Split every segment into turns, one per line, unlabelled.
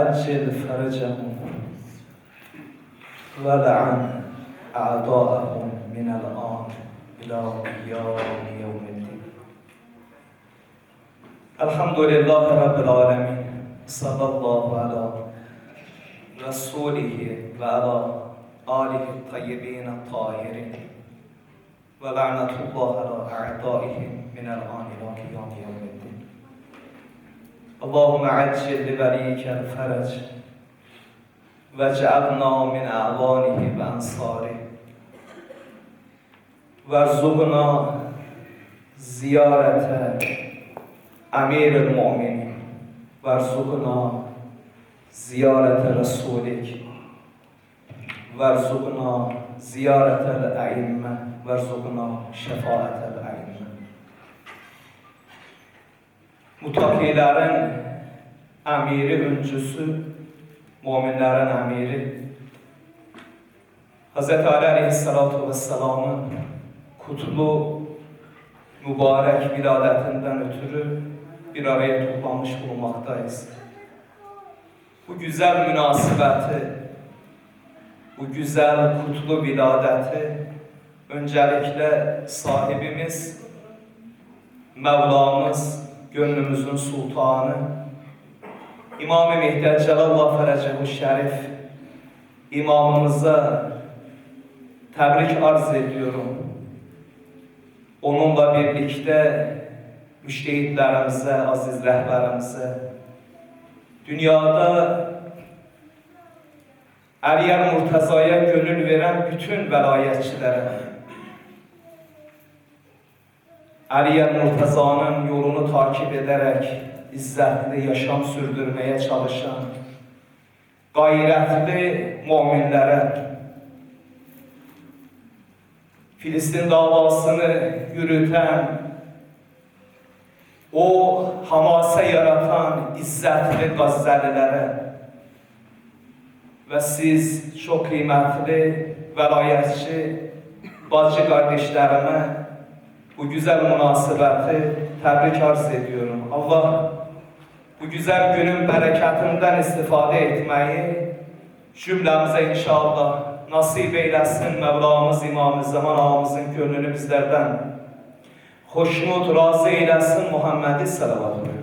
عجل فرجهم ولعن أعداءهم من الآن إلى قيام يوم الدين. الحمد لله رب العالمين صلى الله على رسوله وعلى آله الطيبين الطاهرين. ولعنة الله على أعدائهم من الآن إلى قيام يوم الدين. اللهم عجل لولیك الفرج وجعلنا من اعوانه و وارزقنا زیارت امير المؤمنين وارزقنا زیارت رسولك وارزقنا زیارت الائمه. وارزقنا شفاعت الائمه. Mutakilerin emiri öncüsü, müminlerin emiri, Hz. Ali Aleyhisselatü Vesselam'ın kutlu, mübarek viladetinden ötürü bir araya toplanmış bulunmaktayız. Bu güzel münasebeti, bu güzel kutlu viladeti öncelikle sahibimiz, Mevlamız, gönlümüzün sultanı, İmam-ı Mehdi Celallah Ferecehu Şerif, imamımıza tebrik arz ediyorum. Onunla birlikte müştehitlerimize, aziz rehberimize, dünyada Əliyer Murtaza'ya gönül veren bütün velayetçilere, Əliyer Murtaza'nın yolunu takip ederek izzetli yaşam sürdürmeye çalışan, gayretli müminlere, Filistin davasını yürüten, o hamase yaratan izzetli Gazzelilere ve siz çok kıymetli velayetçi bacı kardeşlerime bu güzel münasebeti tebrik arz ediyorum. Allah bu güzel günün bereketinden istifade etmeyi cümlemize inşallah nasip eylesin Mevlamız İmam-ı Zaman ağamızın gönlünü bizlerden hoşnut, razı eylesin Muhammed'i salavat buyurun.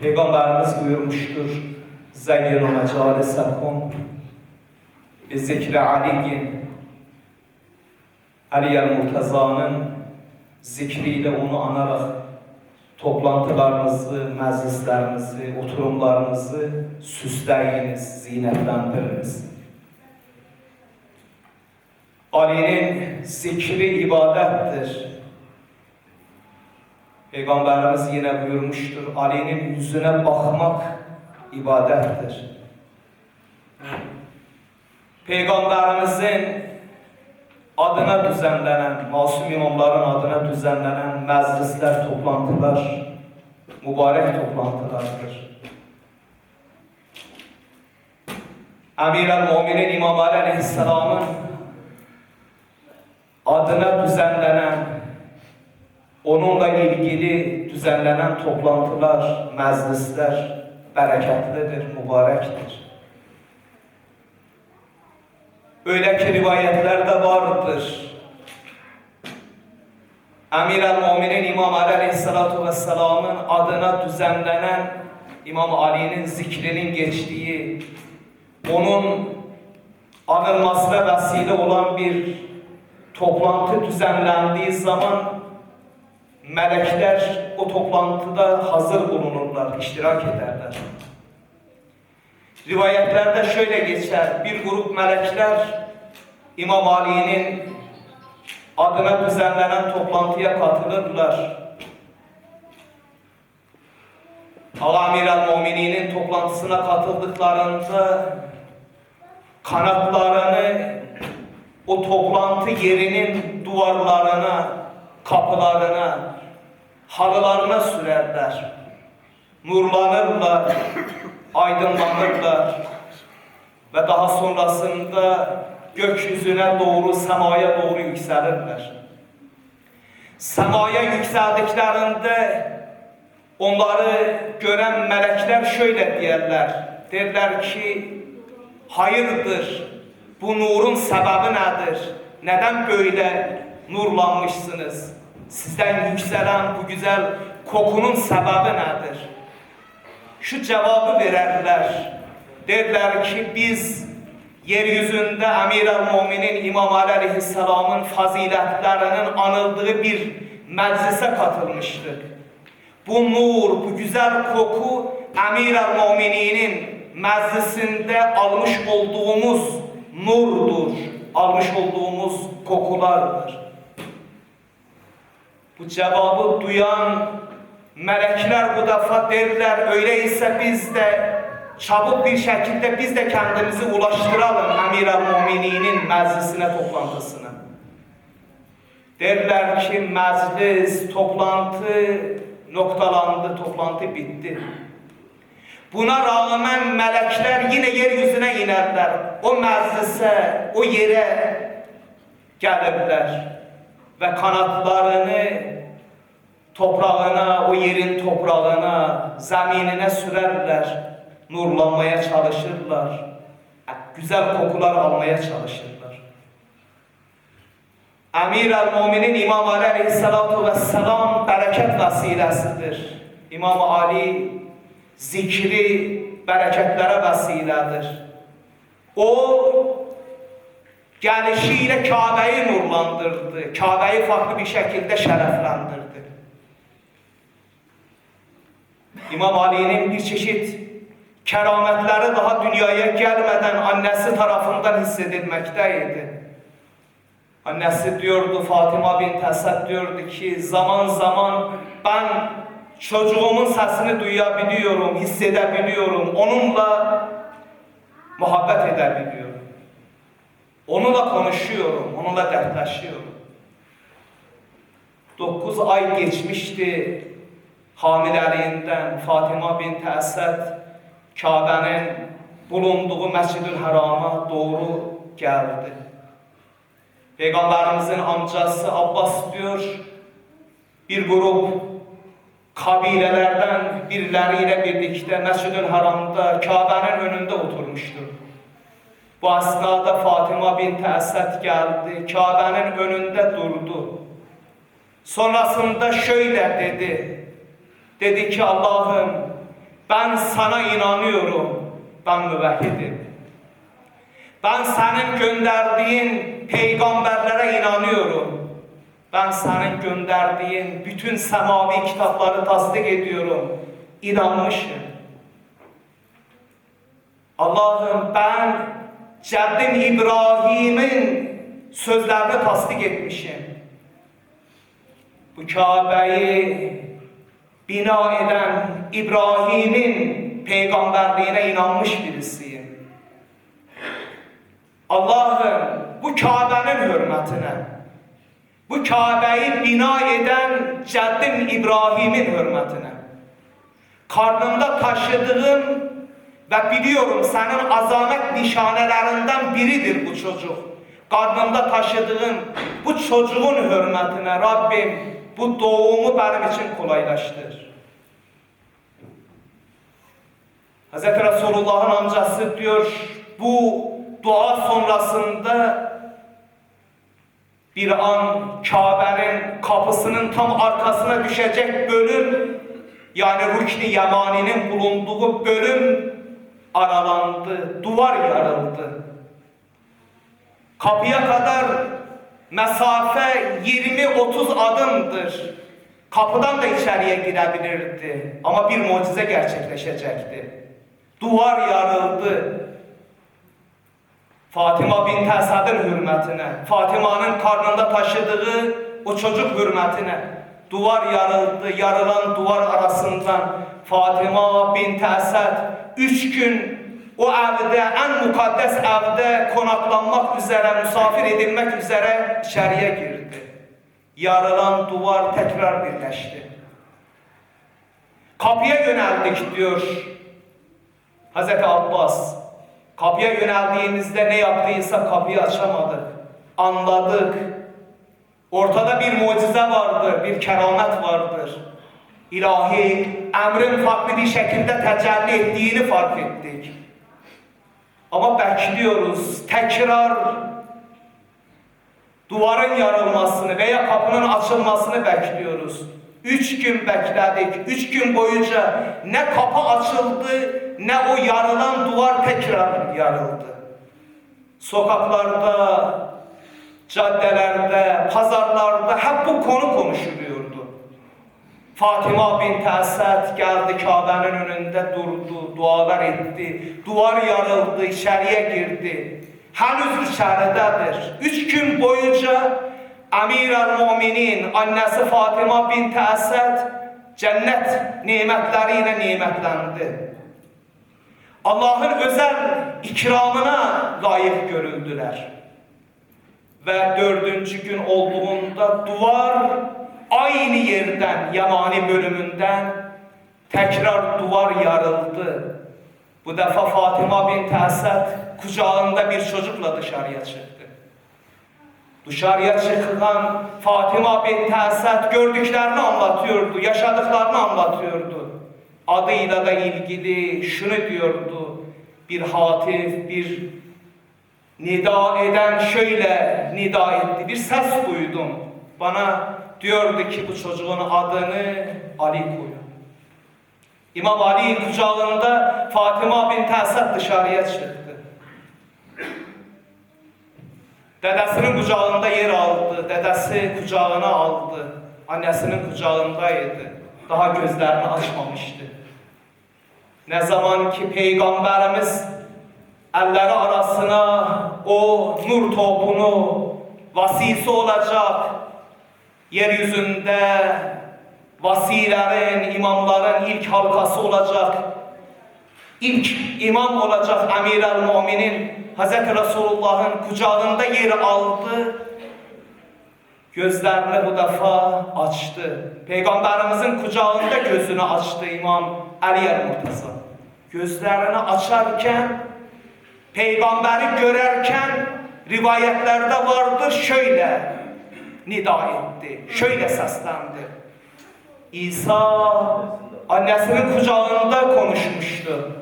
Peygamberimiz buyurmuştur. Zeyyinu mecalisekum bi zikri aliyin Ali el-Murtaza'nın zikriyle onu anarak toplantılarınızı, meclislerinizi, oturumlarınızı süsleyiniz, zinetlendiriniz. Ali'nin zikri ibadettir. Peygamberimiz yine buyurmuştur, Ali'nin yüzüne bakmak ibadettir. Peygamberimizin adına düzenlenen, masum imamların adına düzenlenen meclisler, toplantılar, mübarek toplantılardır. Emir el-Muminin İmam Ali Aleyhisselam'ın adına düzenlenen, onunla ilgili düzenlenen toplantılar, meclisler bereketlidir, mübarektir. Öyle ki rivayetlerde vardır. Emir el-Muminin İmam Ali Aleyhisselatü Vesselam'ın adına düzenlenen İmam Ali'nin zikrinin geçtiği, onun anılmasına vesile olan bir toplantı düzenlendiği zaman melekler o toplantıda hazır bulunurlar, iştirak ederler. Rivayetlerde şöyle geçer, bir grup melekler İmam Ali'nin adına düzenlenen toplantıya katılırlar. Amir el-Mumininin toplantısına katıldıklarında kanatlarını o toplantı yerinin duvarlarına, kapılarına, halılarına sürerler. Nurlanırlar, aydınlanırlar ve daha sonrasında gökyüzüne doğru, semaya doğru yükselirler. Semaya yükseldiklerinde onları gören melekler şöyle diyerler. Derler ki, hayırdır, bu nurun sebebi nedir? Neden böyle nurlanmışsınız? Sizden yükselen bu güzel kokunun sebebi nedir? Şu cevabı vererler. Derler ki biz yeryüzünde Emir el-Muminin İmam Ali Aleyhisselam'ın faziletlerinin anıldığı bir meclise katılmıştık. Bu nur, bu güzel koku Emir el-Mumininin meclisinde almış olduğumuz nurdur. Almış olduğumuz kokulardır. Bu cevabı duyan melekler bu defa derler öyleyse biz de çabuk bir şekilde biz de kendimizi ulaştıralım Emir el-Mumininin meclisine toplantısına. Derler ki meclis, toplantı noktalandı, toplantı bitti. Buna rağmen melekler yine yeryüzüne inerler. O meclise, o yere gelirler. Ve kanatlarını toprağına, o yerin toprağına, zeminine sürerler. Nurlanmaya çalışırlar. Güzel kokular almaya çalışırlar. Emir el-Muminin İmam Ali Aleyhisselatu Vesselam bereket vesilesidir. İmam Ali zikri bereketlere vesiledir. O gelişiyle Kabe'yi nurlandırdı. Kabe'yi farklı bir şekilde şereflendirdi. İmam Ali'nin bir çeşit kerametleri daha dünyaya gelmeden annesi tarafından hissedilmekteydi. Annesi diyordu Fatıma bin Esed diyordu ki zaman zaman ben çocuğumun sesini duyabiliyorum, hissedebiliyorum. Onunla muhabbet edebiliyorum. Onunla konuşuyorum, onunla dertleşiyorum. Dokuz ay geçmişti hamileliğinden Fatıma bin Esed Kabe'nin bulunduğu Mescid-ül Haram'a doğru geldi. Peygamberimizin amcası Abbas diyor, bir grup kabilelerden birileriyle birlikte Mescid-ül Haram'da Kabe'nin önünde oturmuştur. Bu esnada Fatıma bin Esed geldi, Kabe'nin önünde durdu. Sonrasında şöyle dedi, dedi ki Allah'ım ben sana inanıyorum, ben müvehhidim. Ben senin gönderdiğin peygamberlere inanıyorum. Ben senin gönderdiğin bütün semavi kitapları tasdik ediyorum. İnanmışım. Allah'ım ben Ceddim İbrahim'in sözlerini tasdik etmişim. Bu Kabe'yi bina eden İbrahim'in peygamberliğine inanmış birisiyim. Allah'ım bu Kabe'nin hürmetine, bu Kabe'yi bina eden Ceddim İbrahim'in hürmetine, karnımda taşıdığım ve biliyorum senin azamet nişanelerinden biridir bu çocuk. Karnımda taşıdığım bu çocuğun hürmetine Rabbim bu doğumu benim için kolaylaştır. Hz. Resulullah'ın amcası diyor bu dua sonrasında bir an Kabe'nin kapısının tam arkasına düşecek bölüm yani Rükni Yemani'nin bulunduğu bölüm aralandı, duvar yarıldı. Kapıya kadar mesafe 20-30 adımdır. Kapıdan da içeriye girebilirdi ama bir mucize gerçekleşecekti. Duvar yarıldı. Fatıma bin Esad'ın hürmetine, Fatıma'nın karnında taşıdığı o çocuk hürmetine duvar yarıldı. Yarılan duvar arasından Fatıma bin Esad üç gün o evde, en mukaddes evde konaklanmak üzere, misafir edilmek üzere içeriye girdi. Yarılan duvar tekrar birleşti. Kapıya yöneldik diyor Hz. Abbas. Kapıya yöneldiğimizde ne yaptıysa kapıyı açamadık. Anladık. Ortada bir mucize vardır, bir keramet vardır. İlahi emrin farklı bir şekilde tecelli ettiğini fark ettik. Ama bekliyoruz tekrar duvarın yarılmasını veya kapının açılmasını bekliyoruz. Üç gün bekledik. Üç gün boyunca ne kapı açıldı ne o yarılan duvar tekrar yarıldı. Sokaklarda, caddelerde, pazarlarda hep bu konu konuşuluyordu. Fatıma bint Esed geldi Kabe'nin önünde durdu, dualar etti. Duvar yarıldı, içeriye girdi. Henüz içeridedir. Üç gün boyunca Emir el-Muminin annesi Fatıma bint Esed cennet nimetleriyle nimetlendi. Allah'ın özel ikramına layık görüldüler. Ve dördüncü gün olduğunda duvar aynı yerden, Yamani bölümünden tekrar duvar yarıldı. Bu defa Fatıma bin Esed kucağında bir çocukla dışarıya çıktı. Dışarıya çıkan Fatıma bin Esed gördüklerini anlatıyordu, yaşadıklarını anlatıyordu. Adıyla da ilgili şunu diyordu. Bir hatif, bir nida eden şöyle nida etti. Bir ses duydum. Bana diyordu ki bu çocuğun adını Ali koyun. İmam Ali kucağında Fatıma bin Esed dışarıya çıktı. Dedesinin kucağında yer aldı. Dedesi kucağına aldı. Annesinin kucağındaydı. Daha gözlerini açmamıştı. Ne zaman ki Peygamberimiz elleri arasına o nur topunu vasisi olacak yeryüzünde vasilerin, imamların ilk halkası olacak ilk imam olacak Emir el-Muminin Hz. Resulullah'ın kucağında yer aldı gözlerini bu defa açtı. Peygamberimizin kucağında gözünü açtı İmam Ali el-Murtaza. Gözlerini açarken, peygamberi görerken rivayetlerde vardır şöyle nida etti, şöyle seslendi. İsa annesinin kucağında konuşmuştu.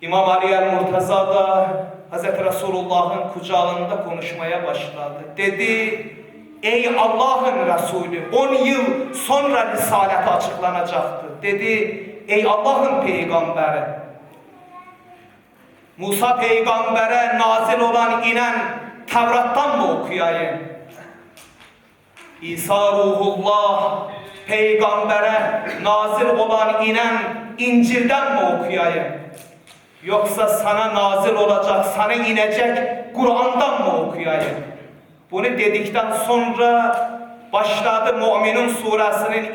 İmam Ali el-Murtaza da Hz. Resulullah'ın kucağında konuşmaya başladı. Dedi, ey Allah'ın Resulü 10 yıl sonra risaleti açıklanacaktı. Dedi, ey Allah'ın peygamberi Musa peygambere nazil olan inen Tevrat'tan mı okuyayım? İsa ruhullah peygambere nazil olan inen İncil'den mi okuyayım? Yoksa sana nazil olacak, sana inecek Kur'an'dan mı okuyayım? Bunu dedikten sonra başladı Müminun suresinin